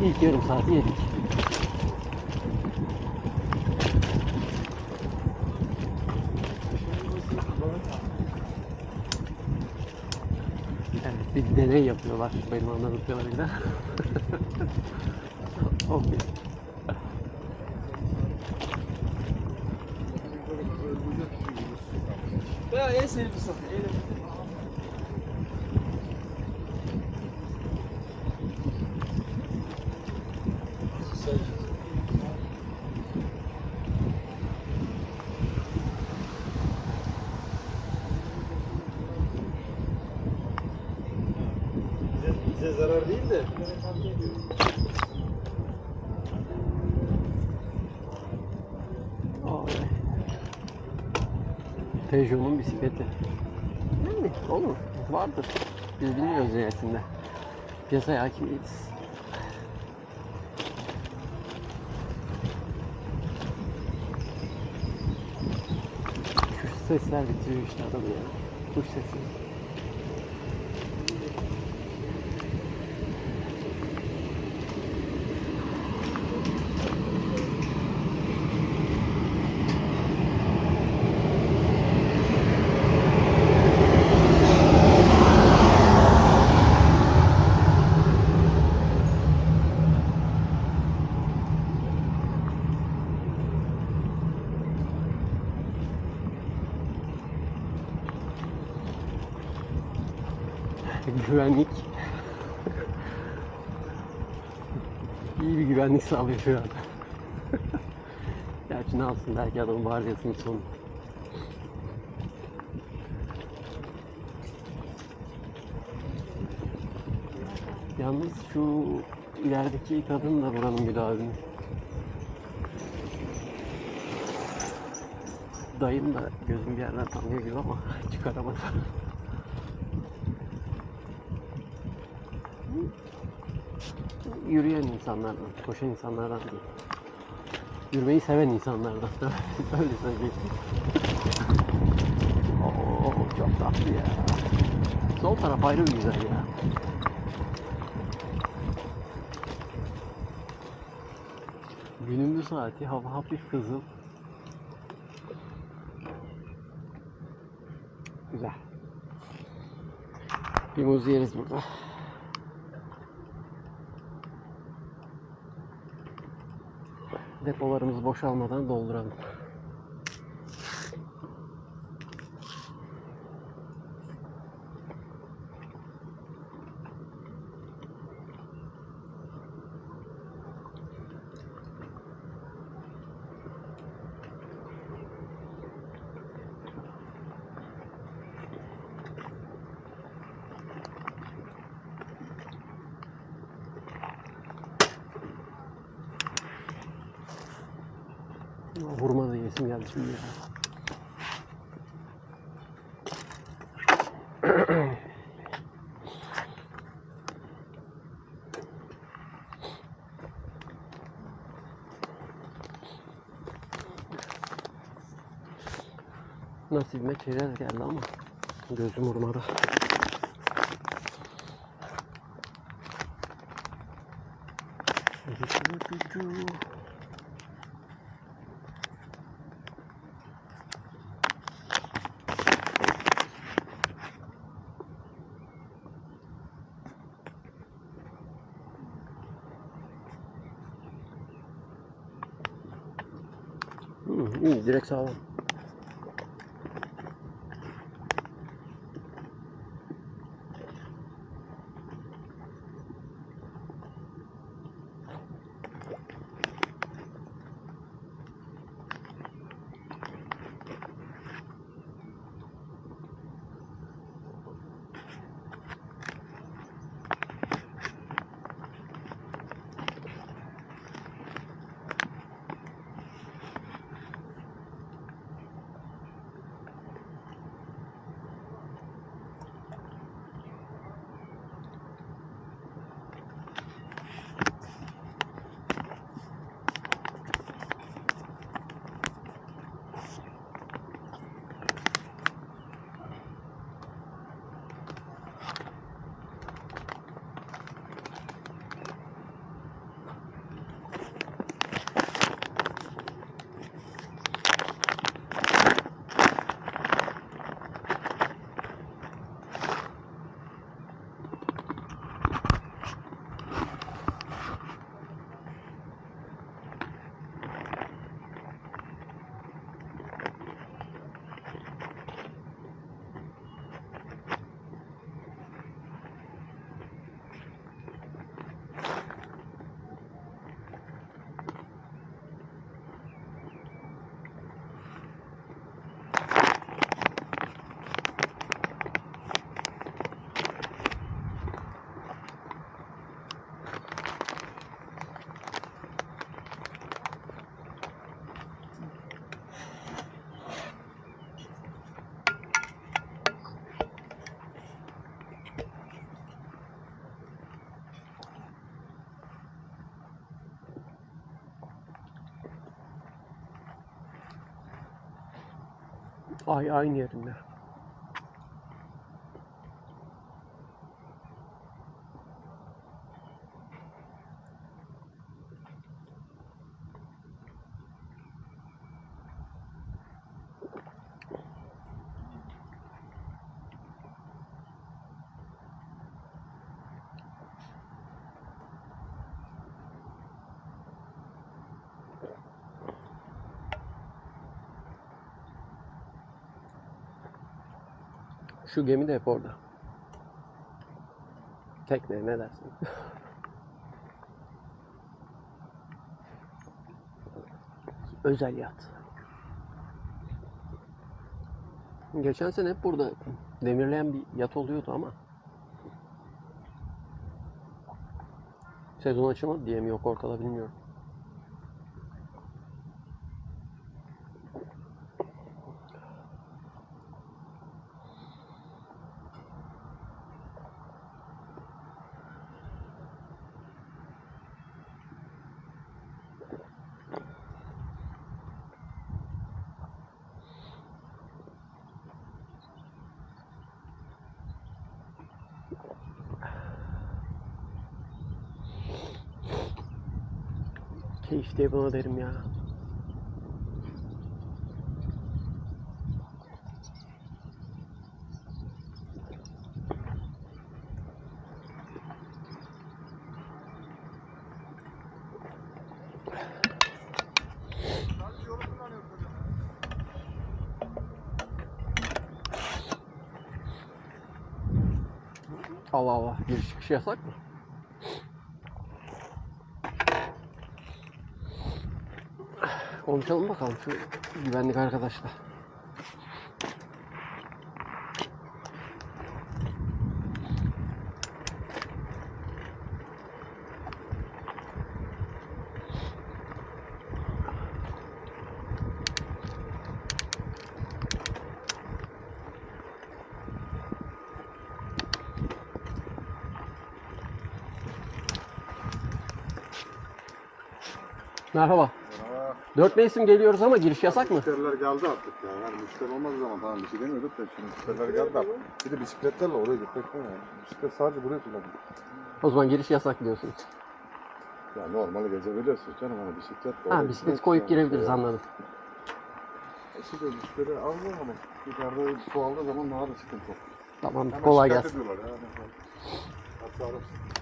İlk yarım saati yedik. Evet, bir deney yapıyorlar benim anladığım kadarıyla. Okey. Ya en sevdiğim sokak. Peugeot'un bisikleti. Yani olur. Vardır. Biz bilmiyoruz niyetinde. Piyasaya hakim değiliz. Kuş sesler bitiriyor işte adamı ya. Kuş sesi. güvenlik iyi sağlıyor şu an. Gerçi ne yapsın belki adamın vardiyasının sonu. Yalnız şu ilerideki kadın da buranın müdavimi. Dayım da gözüm bir yerden tanıyor gibi ama çıkaramadı. Yürüyen insanlardan, koşan insanlardan değil. Yürümeyi seven insanlardan. Öyle söyleyeyim. Oo, çok tatlı ya. Sol taraf ayrı bir güzel ya. Günün bu saati hava hafif kızıl. Güzel. Bir muz yeriz burada. Depolarımız boşalmadan dolduralım. Hurma da yesim geldi şimdi ya. Nasibime çerez geldi ama gözüm hurmada. Hmm, direkt sağlam. Ay aynı yerinde. Şu gemi de hep orada. Tekne ne dersin? Özel yat. Geçen sene hep burada demirleyen bir yat oluyordu ama sezon açılmadı diye mi yok ortada bilmiyorum. Diye buna derim ya. Allah Allah. Giriş çıkış yasak mı? Konuşalım bakalım şu güvenlik arkadaşla. Merhaba. Dört mevsim geliyoruz ama giriş yasak mı? Müşteriler geldi artık ya. Yani müşteri olmadığı zaman tamam bir şey demiyorduk da şimdi müşteriler geldi artık. Bir de bisikletlerle oraya gitmek mi yani? Bisiklet sadece buraya kullanıyor. O zaman giriş yasak diyorsunuz. Ya normal gezebiliyorsun canım hani bisiklet. Ha bisiklet koyup girebiliriz anladım. Eski de müşteri almıyor ama yukarıda su aldığı zaman daha da sıkıntı yok. Tamam Hemen kolay şikayet gelsin. ediyorlar ya. Hatta arası.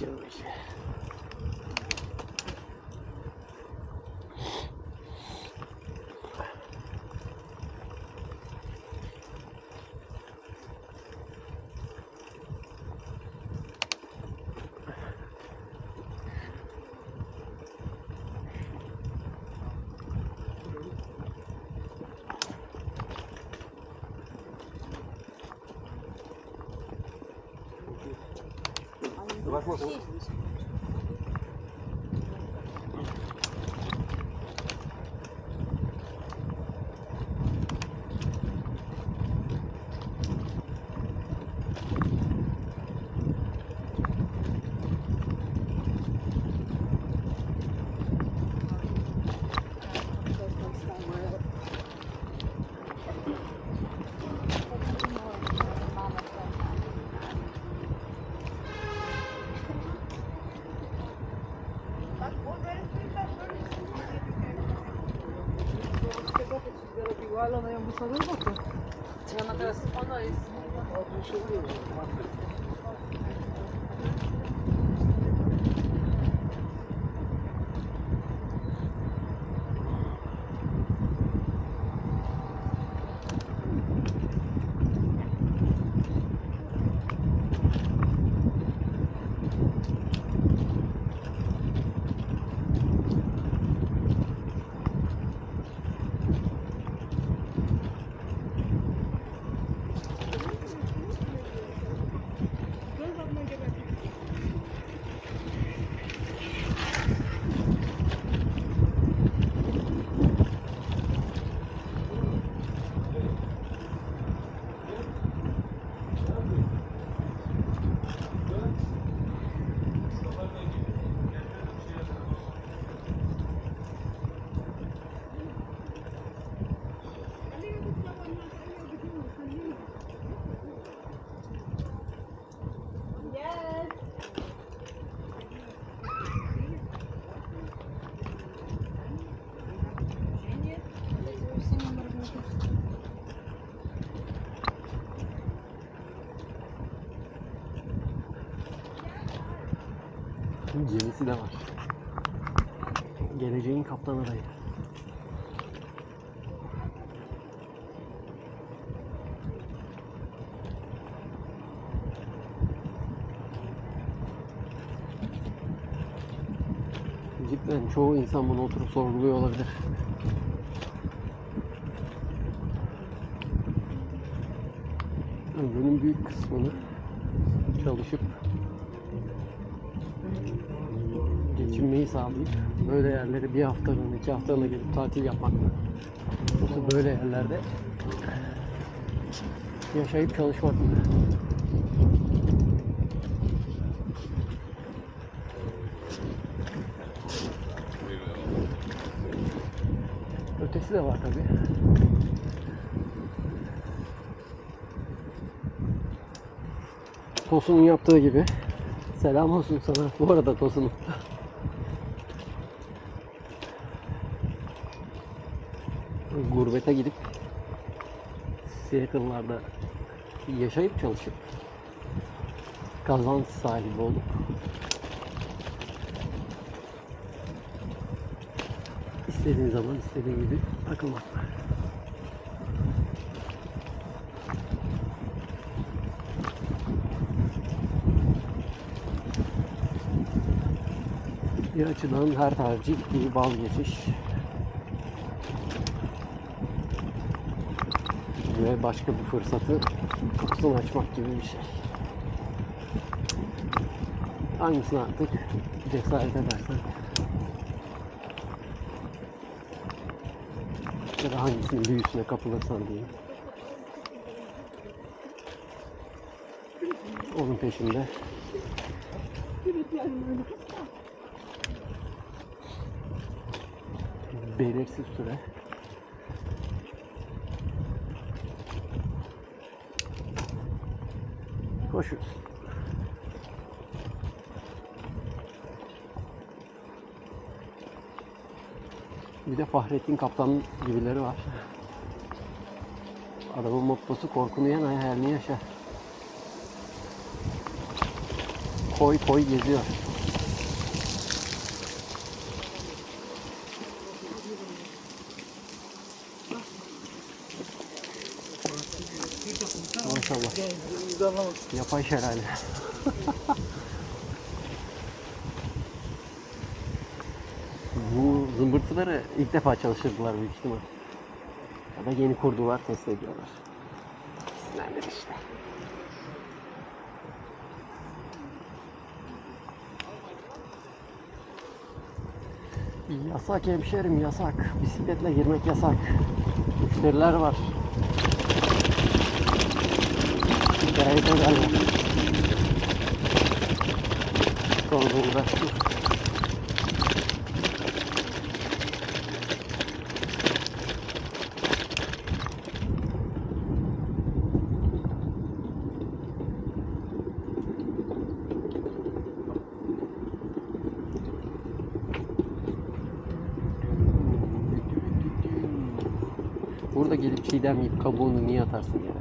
借用一下 We're, Havaalanına en bu sanırım bakın. Yanına biraz. O da iyisin. Gemisi de var. Geleceğin kaptan adayı. Cidden çoğu insan bunu oturup sorguluyor olabilir. Ömrünün büyük kısmını çalışıp geçinmeyi sağlayıp böyle yerlere bir haftalığına iki haftalığına gelip tatil yapmak Yoksa böyle yerlerde yaşayıp çalışmak? Ötesi de var tabi. Tosun'un yaptığı gibi. Selam olsun sana. Bu arada Tosun'um. Seattle'larda yaşayıp çalışıp kazanç sahibi olup istediğin zaman istediğin gibi takılmak. Bir açıdan her tercih bir vazgeçiş. Ve başka bir fırsatı kapısını açmak gibi bir şey. Hangisini artık cesaret edersen ya da hangisinin büyüsüne kapılırsan diyeyim. Onun peşinde belirsiz süre koşuyoruz. Bir de Fahrettin Kaptan gibileri var. Adamın mottosu korkunu yen hayalini yaşa. Koy koy geziyor. Maşallah. Yapay şelale. Bu zımbırtıları ilk defa çalıştırdılar büyük ihtimal. Ya da yeni kurdular, test ediyorlar. İkisinden işte. Yasak hemşerim yasak. Bisikletle girmek yasak. Müşteriler var. Şikayet ederler. Sorduğunda. Burada gelip çiğdem yiyip kabuğunu niye atarsın yere?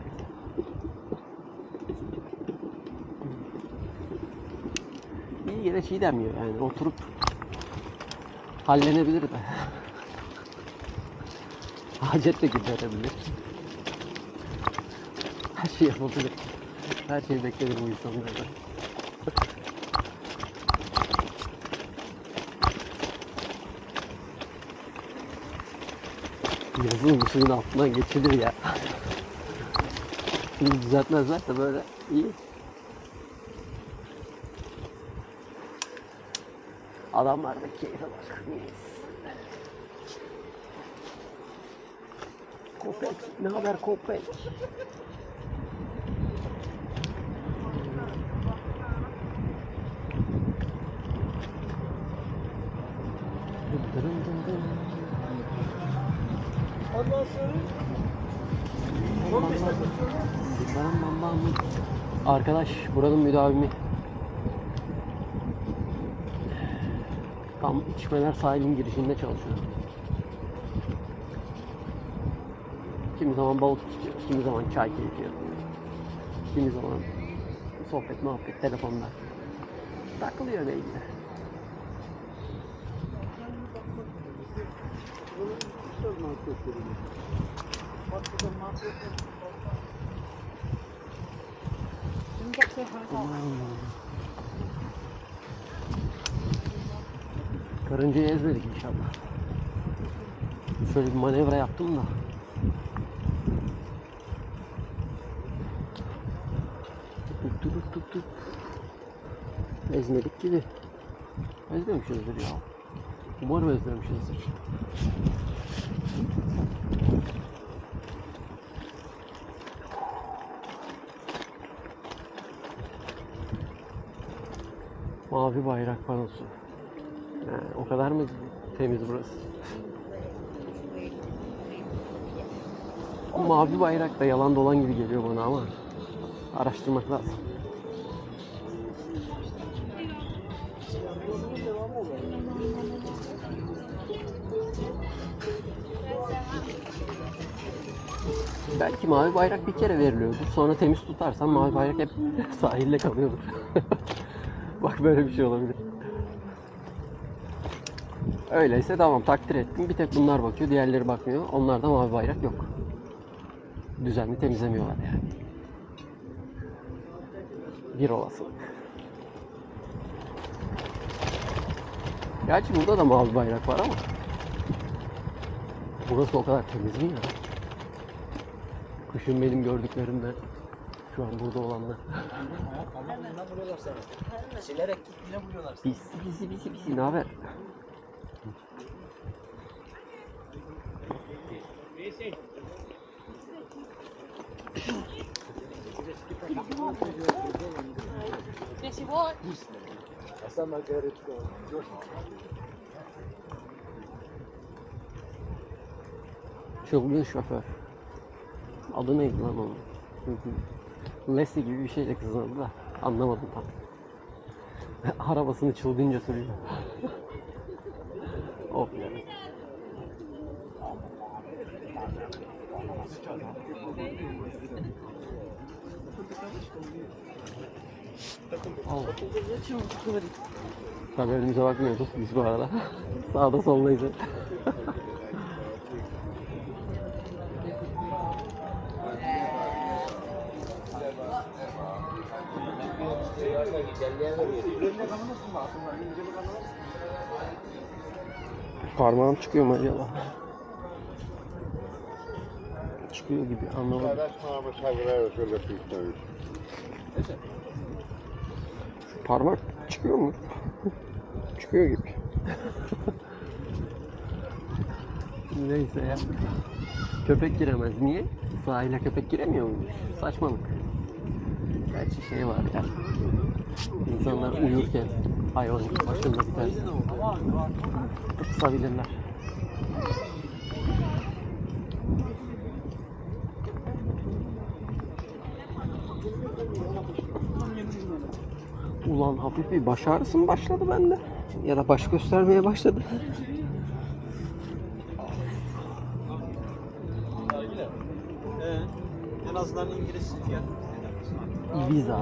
İyi yine çiğdem yiyor yani oturup hallenebilir de. Hacet de giderebilir. Her şey yapabilir. Her şey beklenir bu insanlardan. Yazın bu suyun altından geçilir ya. Şimdi düzeltmezler de böyle iyi. Adamlar da keyfe bak. Mis. Köpek, ne haber köpek? Dırın dırın dırın. Ondan sonra 15 dakika sonra Bam bam bam. Arkadaş buranın müdavimi. Tam İçmeler sahilin girişinde çalışıyorum. Kimi zaman balık tutuyoruz, kimi zaman çay keyfi. Kimi zaman sohbet, muhabbet, telefonda. Takılıyor neydi. Bunlar? Karıncayı ezmedik inşallah. Şöyle bir manevra yaptım da. Tuk tuk tuk tuk. Ezmedik gibi. Ezmemişizdir ya. Umarım ezmemişizdir. Mavi bayrak panosu. Ha, o kadar mı temiz burası? Bu mavi bayrak da yalan dolan gibi geliyor bana ama araştırmak lazım. Belki mavi bayrak bir kere veriliyordur. Sonra temiz tutarsan mavi bayrak hep sahilde kalıyordur. Bak böyle bir şey olabilir. Öyleyse tamam takdir ettim. Bir tek bunlar bakıyor, diğerleri bakmıyor. Onlarda mavi bayrak yok. Düzenli temizlemiyorlar yani. Bir olasılık. Gerçi burada da mavi bayrak var ama burası o kadar temiz mi ya? Kışın benim gördüklerimden şu an burada olanlar. Silerek git yine vuruyorlar. Pisi pisi pisi pisi ne haber? Hasan bak gayret çıkıyor. Çılgın şoför. Adı neydi lan onun? Leslie gibi bir şeyle kızardı da anlamadım tam. Arabasını çılgınca sürüyor. Al. Tabii önümüze bakmıyorduk biz bu arada. Sağda soldayız. Parmağım çıkıyor mu acaba? Çıkıyor gibi anlamadım. Parmak çıkıyor mu? çıkıyor gibi. Neyse ya. Köpek giremez. Niye? Sahile köpek giremiyor muymuş? Saçmalık. Gerçi şey var ya. İnsanlar uyurken hayvan başında biter. Kısabilirler. Ulan hafif bir baş ağrısı mı başladı bende? Ya da baş göstermeye başladı. En azından İngiliz fiyat. Ibiza.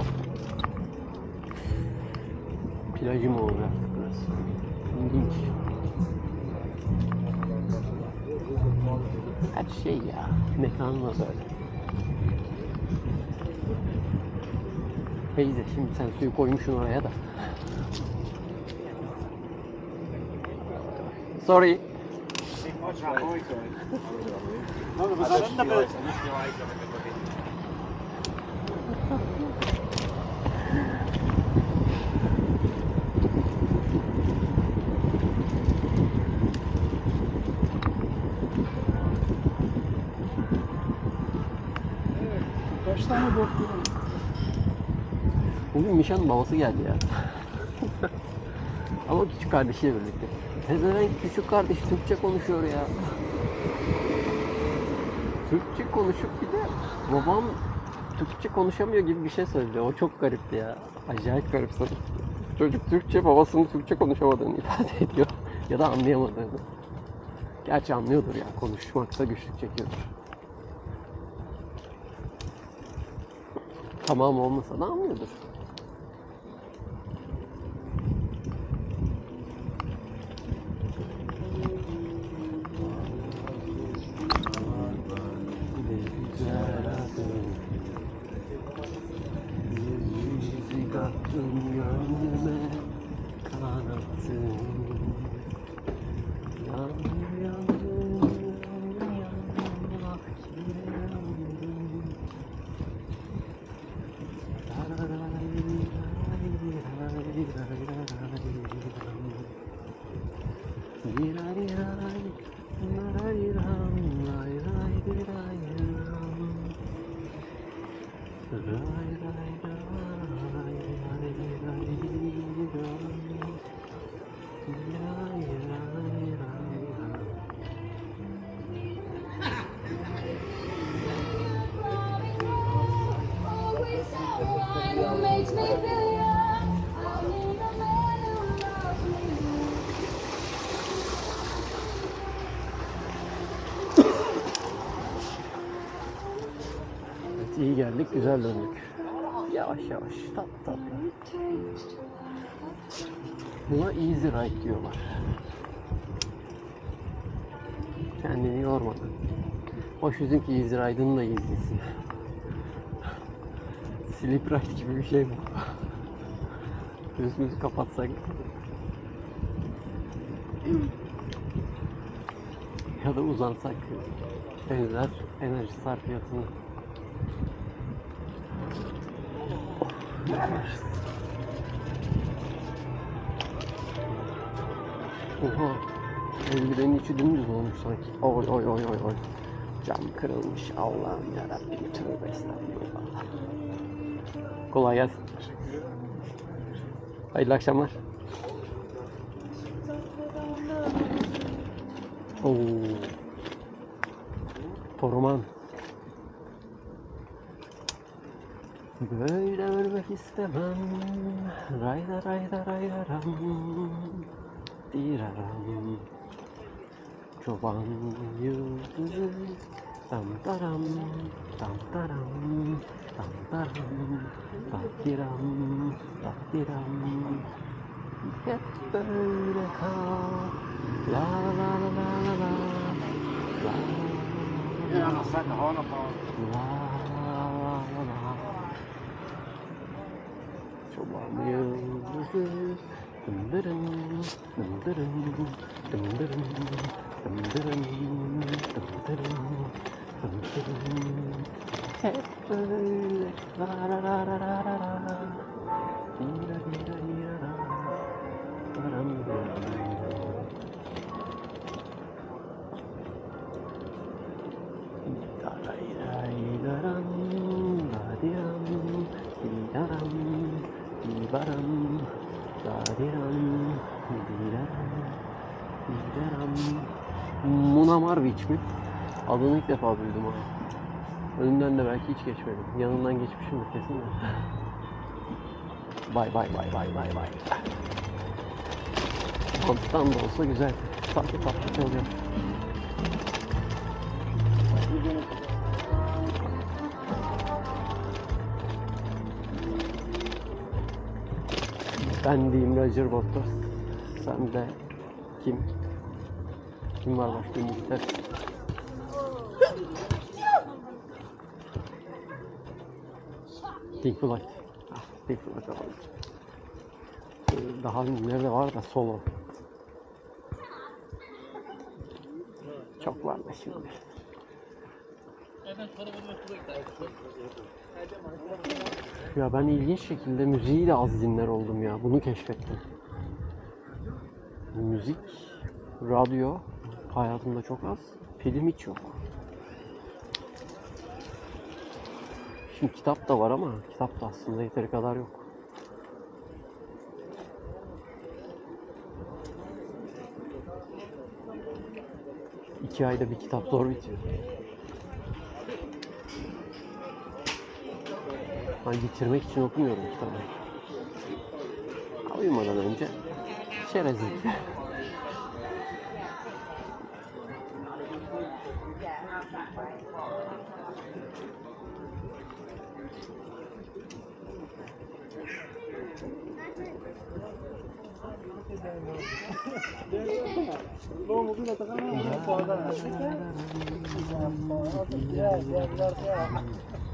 Plajı mı artık burası? İlginç. Her şey ya. Mekan var böyle. Teyze şimdi sen suyu koymuşsun oraya da. Sorry. Kaç tane bot Bugün Mişan'ın babası geldi ya. Ama küçük kardeşiyle birlikte. Pezevenk küçük kardeş Türkçe konuşuyor ya. Türkçe konuşup bir de babam Türkçe konuşamıyor gibi bir şey söyledi. O çok garipti ya. Acayip garipsedi. Çocuk Türkçe babasının Türkçe konuşamadığını ifade ediyor. ya da anlayamadığını. Gerçi anlıyordur ya. Konuşmakta güçlük çekiyordur. Tamam olmasa da anlıyordur. Kattın gönlüme kanattın Yandım yandım iyi geldik, güzel döndük. Yavaş yavaş, tatlı tatlı. Buna easy ride diyorlar. Kendini yormadan. Hoş üzün ki easy ride'ın da easy'si. Sleep ride gibi bir şey bu. Gözümüzü kapatsak. ya da uzansak benzer enerji sarfiyatını Oha. Eldivenin içi dümdüz olmuş sanki. Oy oy oy oy oy. Cam kırılmış. Allah'ım yarabbim. Tövbe estağfurullah. Kolay gelsin. Hayırlı akşamlar. Oo. Toruman. Böyle ölmek istemem. Rayda rayda rayda ram. Diraram. Çoban yıldızı. Tam taram. Tam taram. Tam taram. Takdiram. Takdiram. Hep böyle kal. La la la la la la. La la la la la. Hello dibaram, dadiram, didaram, didaram. Muna Marviç mi? Adını ilk defa duydum ha. Önünden de belki hiç geçmedim. Yanından geçmişimdir kesin de. Bay bay bay bay bay bay. Banttan da olsa güzel. Tatlı tatlı çalıyor. Ben diyeyim Roger Waters. Sen de kim? Kim var başka İngiltere? Pink Floyd. Ah, Pink Floyd alalım. Ee, Daha nerede var da solo. Çok var da şimdi. Ya ben ilginç şekilde müziği de az dinler oldum ya. Bunu keşfettim. Müzik, radyo hayatımda çok az. Film hiç yok. Şimdi kitap da var ama kitap da aslında yeteri kadar yok. İki ayda bir kitap zor bitiyor. Hani bitirmek için okumuyorum kitabı. Uyumadan önce şerezlik.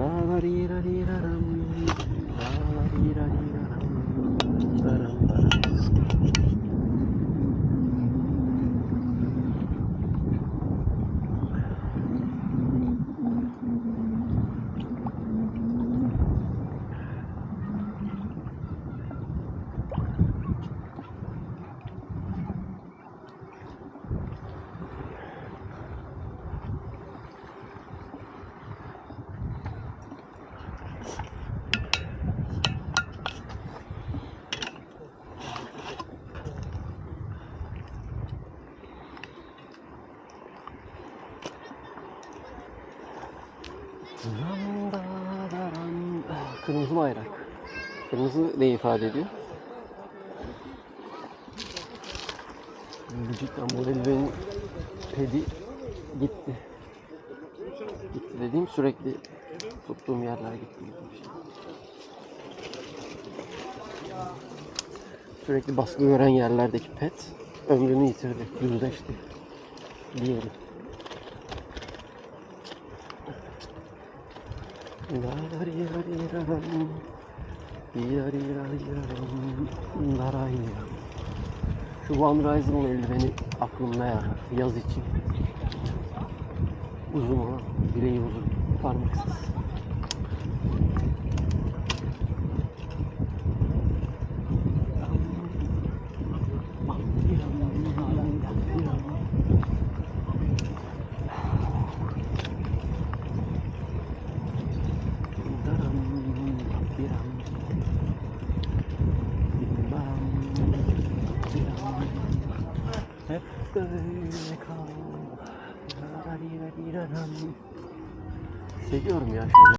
la di da di da dum, la di da di. Kırmızı ne ifade ediyor? Cidden bu eldivenin pedi gitti. Gitti dediğim sürekli tuttuğum yerler gitti gibi bir şey. Sürekli baskı gören yerlerdeki pet ömrünü yitirdi, yüzleşti diyelim. Darariraram, dirariraram, darayiraram. Şu One Rise'ın eldiveni aklımda ya yaz için. Uzun olan, bileği uzun, parmaksız.